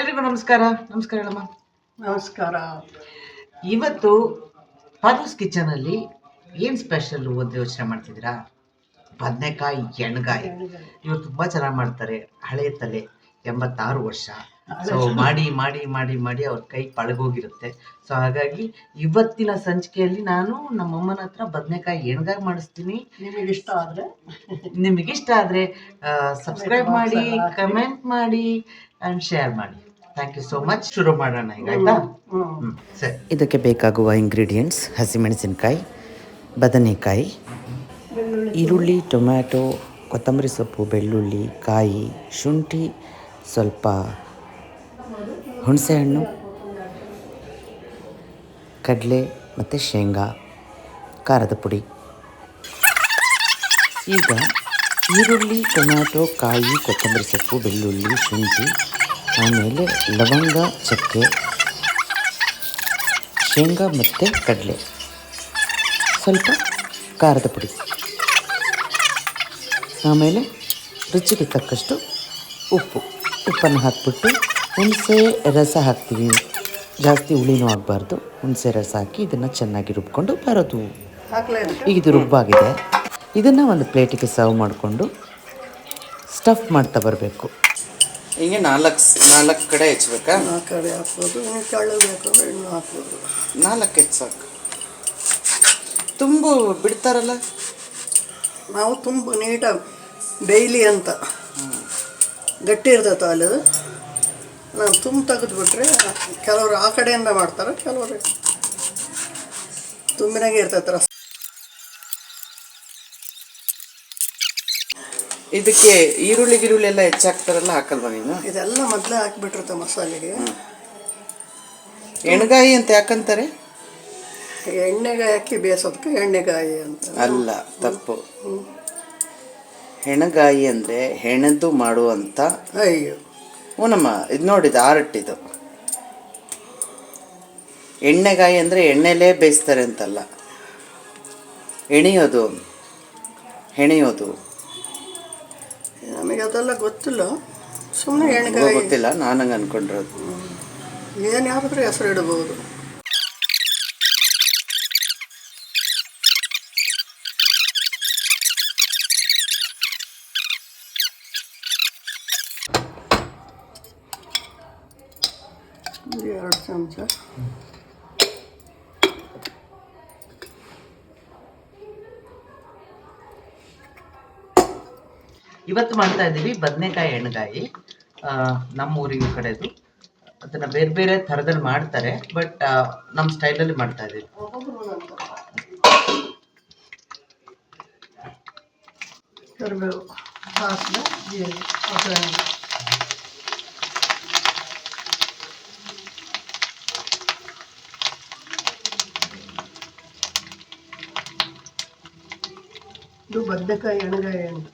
ಎಲ್ರಿಗೂ ನಮಸ್ಕಾರ. ನಮಸ್ಕಾರ ಹೇಳಮ್ಮ. ನಮಸ್ಕಾರ. ಇವತ್ತು ಪಾರೂಸ್ ಕಿಚನ್ ಅಲ್ಲಿ ಏನ್ ಸ್ಪೆಷಲ್ ಅಂತ ಯೋಚನೆ ಮಾಡ್ತಿದ್ದೀರಾ? ಬದನೆಕಾಯಿ ಎಣ್ಗಾಯಿ. ಇವ್ರು ತುಂಬಾ ಚೆನ್ನಾಗಿ ಮಾಡ್ತಾರೆ. ಹಳೆ ತಲೆ ಎಂಬತ್ತಾರು ವರ್ಷ. ಸೊ ಮಾಡಿ ಮಾಡಿ ಮಾಡಿ ಮಾಡಿ ಅವ್ರ ಕೈ ಪಳಗೋಗಿರುತ್ತೆ. ಸೊ ಹಾಗಾಗಿ ಇವತ್ತಿನ ಸಂಚಿಕೆಯಲ್ಲಿ ನಾನು ನಮ್ಮಮ್ಮನ ಹತ್ರ ಬದನೆಕಾಯಿ ಎಣ್ಗಾಯಿ ಮಾಡಿಸ್ತೀನಿ. ನಿಮಗೆ ಇಷ್ಟ ಆದರೆ ನಿಮಗೆ ಇಷ್ಟ ಆದರೆ ಸಬ್ಸ್ಕ್ರೈಬ್ ಮಾಡಿ ಕಮೆಂಟ್ ಮಾಡಿ ಆ್ಯಂಡ್ ಶೇರ್ ಮಾಡಿ. ಥ್ಯಾಂಕ್ ಯು ಸೋ ಮಚ್ ಶುರು ಮಾಡೋಣ ಈಗ ಆಯ್ತಾ? ಹ್ಞೂ ಸರಿ. ಇದಕ್ಕೆ ಬೇಕಾಗುವ ಇಂಗ್ರೀಡಿಯೆಂಟ್ಸ್ ಹಸಿಮೆಣಸಿನಕಾಯಿ ಬದನೆಕಾಯಿ ಈರುಳ್ಳಿ ಟೊಮ್ಯಾಟೊ ಕೊತ್ತಂಬರಿ ಸೊಪ್ಪು ಬೆಳ್ಳುಳ್ಳಿ ಕಾಯಿ ಶುಂಠಿ ಸ್ವಲ್ಪ ಹುಣಸೆಹಣ್ಣು ಕಡಲೆ ಮತ್ತು ಶೇಂಗಾ ಖಾರದ ಪುಡಿ. ಈಗ ಈರುಳ್ಳಿ ಟೊಮ್ಯಾಟೊ ಕಾಯಿ ಕೊತ್ತಂಬರಿ ಸೊಪ್ಪು ಬೆಳ್ಳುಳ್ಳಿ ಶುಂಠಿ ಆಮೇಲೆ ಲವಂಗ ಚಕ್ಕೆ ಶೇಂಗಾ ಮತ್ತು ಕಡಲೆ. ಸ್ವಲ್ಪ ಖಾರದ ಪುಡಿ. ಆಮೇಲೆ ರುಚಿಗೆ ತಕ್ಕಷ್ಟು ಉಪ್ಪು. ಉಪ್ಪನ್ನು ಹಾಕಿಬಿಟ್ಟು ಹುಣಸೆ ರಸ ಹಾಕ್ತೀವಿ. ಜಾಸ್ತಿ ಹುಳಿನೂ ಆಗಬಾರ್ದು. ಹುಣಸೆ ರಸ ಹಾಕಿ ಇದನ್ನು ಚೆನ್ನಾಗಿ ರುಬ್ಕೊಂಡು ಬರೋದು. ಈಗ ಇದು ರುಬ್ಬಾಗಿದೆ. ಇದನ್ನು ಒಂದು ಪ್ಲೇಟಿಗೆ ಸರ್ವ್ ಮಾಡಿಕೊಂಡು ಸ್ಟಫ್ ಮಾಡ್ತಾ ಬರಬೇಕು. ಹಿಂಗೆ ನಾಲ್ಕು ನಾಲ್ಕು ಕಡೆ ಹೆಚ್ಚಬೇಕಾ ಆ ಕಡೆ ಹಾಕ್ಬೋದು. ನೀವು ಕೆಳಗೆ ಬೇಕಾದ್ರೆ ಇನ್ನೂ ಹಾಕ್ಬೋದು. ನಾಲ್ಕು ಹೆಚ್ಚು ಸಾಕು. ತುಂಬು ಬಿಡ್ತಾರಲ್ಲ? ನಾವು ತುಂಬ ನೀಟಾಗಿ ಡೈಲಿ ಅಂತ. ಗಟ್ಟಿ ಇರ್ತೈತೆ ಅಲ್ಲಿ ನಾವು ತುಂಬ ತೆಗೆದುಬಿಟ್ರೆ ಕೆಲವರು ಆ ಕಡೆಯಿಂದ ಮಾಡ್ತಾರೆ ಕೆಲವರು ತುಂಬಿನಾಗೆ ಇರ್ತೈತೆ ರಸ. ಇದಕ್ಕೆ ಈರುಳ್ಳಿ ಗಿರುಳ್ಳಿ ಎಲ್ಲ ಹೆಚ್ಚಾಕ್ತಾರಲ್ಲ ಹಾಕಲ್ವಾ ನೀನು? ಇದೆಲ್ಲ ಮೊದಲೇ ಹಾಕಿಬಿಟ್ಟಿರುತ್ತೆ ಮಸಾಲೆಗೆ. ಎಣ್ಗಾಯಿ ಅಂತ ಯಾಕಂತಾರೆ? ಎಣ್ಣೆಗಾಯಿ ಹಾಕಿ ಬೇಯಿಸೋದಕ್ಕೆ ಎಣ್ಣೆಗಾಯಿ ಅಂತ. ಅಲ್ಲ ತಪ್ಪು. ಹೆಣಗಾಯಿ ಅಂದರೆ ಹೆಣೆದು ಮಾಡುವಂಥ ಅಯ್ಯೋ. ಓನಮ್ಮ ಇದು ನೋಡಿದ ಆರ್ಟ್ ಇದು ಎಣ್ಣೆಗಾಯಿ ಅಂದರೆ ಎಣ್ಣೆಲೇ ಬೇಯಿಸ್ತಾರೆ ಅಂತಲ್ಲ. ಎಣೆಯೋದು ಹೆಣೆಯೋದು. ನಮಗೆ ಅದೆಲ್ಲ ಗೊತ್ತಿಲ್ಲ ಸುಮ್ಮನೆ ನನಗೂ ಎಣ್ಣೆಗಾಯಿ ಗೊತ್ತಿಲ್ಲ ನಾನು ಹಂಗೆ ಅನ್ಕೊಂಡಿರೋದು ಏನು ಯಾವುದಾದ್ರೂ ಹೆಸರು ಇಡ್ಬೋದು ಒಂದು ಎರಡು ಚಮಚ ಇವತ್ತು ಮಾಡ್ತಾ ಇದ್ದೀವಿ ಬದನೆಕಾಯಿ ಎಣ್ಗಾಯಿ. ನಮ್ಮ ಊರಿನ ಕಡೆದು. ಅದನ್ನ ಬೇರೆ ಬೇರೆ ಥರದಲ್ಲಿ ಮಾಡ್ತಾರೆ ಬಟ್ ನಮ್ಮ ಸ್ಟೈಲಲ್ಲಿ ಮಾಡ್ತಾ ಇದ್ದೀವಿ. ಕರಿಬೇವು ಸಾಸಿವೆ ಜೀರಿಗೆ ಒಗ್ಗರಣೆ ಇದು ಬದನೆಕಾಯಿ ಎಣ್ಣೆಗಾಯಿ ಅಂತ.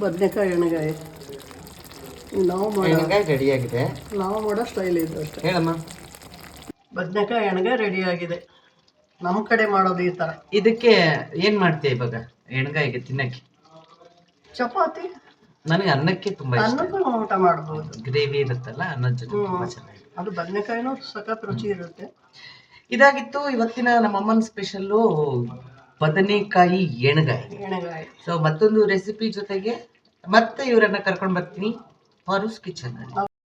ಬದನೆಕಾಯಿ ಎಣ್ಣೆಗಾಯಿ ನಾವು ಮಾಡೋ ರೆಡಿ ರೆಡಿಯಾಗಿದೆ ನಾವು ಮಾಡೋ ಸ್ಟೈಲ್ ಇದು ಅಷ್ಟೇ. ಹೇಳಮ್ಮ. ಬದನೆಕಾಯಿ ಎಣ್ಣೆಗಾಯಿ ರೆಡಿಯಾಗಿದೆ ನಮ್ಮ ಕಡೆ ಮಾಡೋದು ಈ ಥರ ಇದಕ್ಕೆ ಏನು ಮಾಡ್ತೀಯ ಇವಾಗ ಎಣ್ಗಾಯಿಗೆ ತಿನ್ನಕ್ಕೆ? ಚಪಾತಿ. ನನಗೆ ಅನ್ನಕ್ಕೆ ತುಂಬಾ ಇಷ್ಟ. ಅನ್ನಕ್ಕೂ ಊಟ ಮಾಡ್ಬೋದು. ಗ್ರೇವಿ ಇರುತ್ತಲ್ಲ ಅನ್ನದ ಜೊತೆ ತುಂಬಾ ಚೆನ್ನಾಗಿ. ಅದು ಬದನೆಕಾಯಿನೂ ಸಖತ್ ರುಚಿ ಇರುತ್ತೆ. ಇದಾಗಿತ್ತು ಇವತ್ತಿನ ನಮ್ಮಮ್ಮನ ಸ್ಪೆಷಲ್ಲು ಬದನೆಕಾಯಿ ಎಣ್ಗಾಯಿ. ಸೊ ಮತ್ತೊಂದು ರೆಸಿಪಿ ಜೊತೆಗೆ ಮತ್ತೆ ಇವರನ್ನ ಕರ್ಕೊಂಡು ಬರ್ತೀನಿ. ಪಾರೂಸ್ ಕಿಚನ್ ಅಲ್ಲಿ.